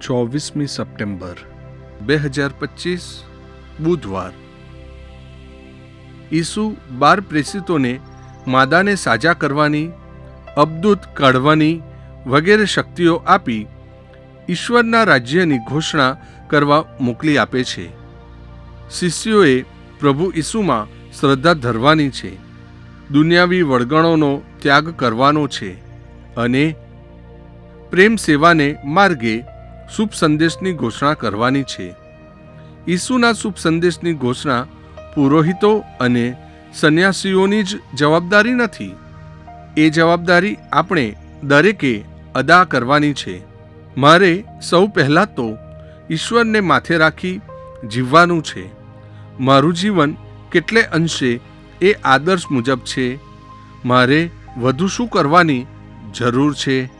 ચોવીસમી September, બે હજાર પચીસ, બુધવાર. ઈસુ બાર પ્રેષિતોને માદાને સાજા કરવાની, અબદૂત કાઢવાની વગેરે શક્તિઓ આપી ઈશ્વરના રાજ્યની ઘોષણા કરવા મોકલી આપે છે. શિષ્યોએ પ્રભુ ઈસુમાં શ્રદ્ધા ધરવાની છે. દુનિયાવી વળગણોનો ત્યાગ કરવાનો છે અને પ્રેમ સેવાને માર્ગે શુભ સંદેશની ઘોષણા કરવાની છે. ઈસુના શુભ સંદેશની ઘોષણા પુરોહિતો અને સંન્યાસીઓની જ જવાબદારી નથી. એ જવાબદારી આપણે દરેકે અદા કરવાની છે. મારે સૌ પહેલાં તો ઈશ્વરને માથે રાખી જીવવાનું છે. મારું જીવન કેટલે અંશે એ આદર્શ મુજબ છે. મારે વધુ શું કરવાની જરૂર છે?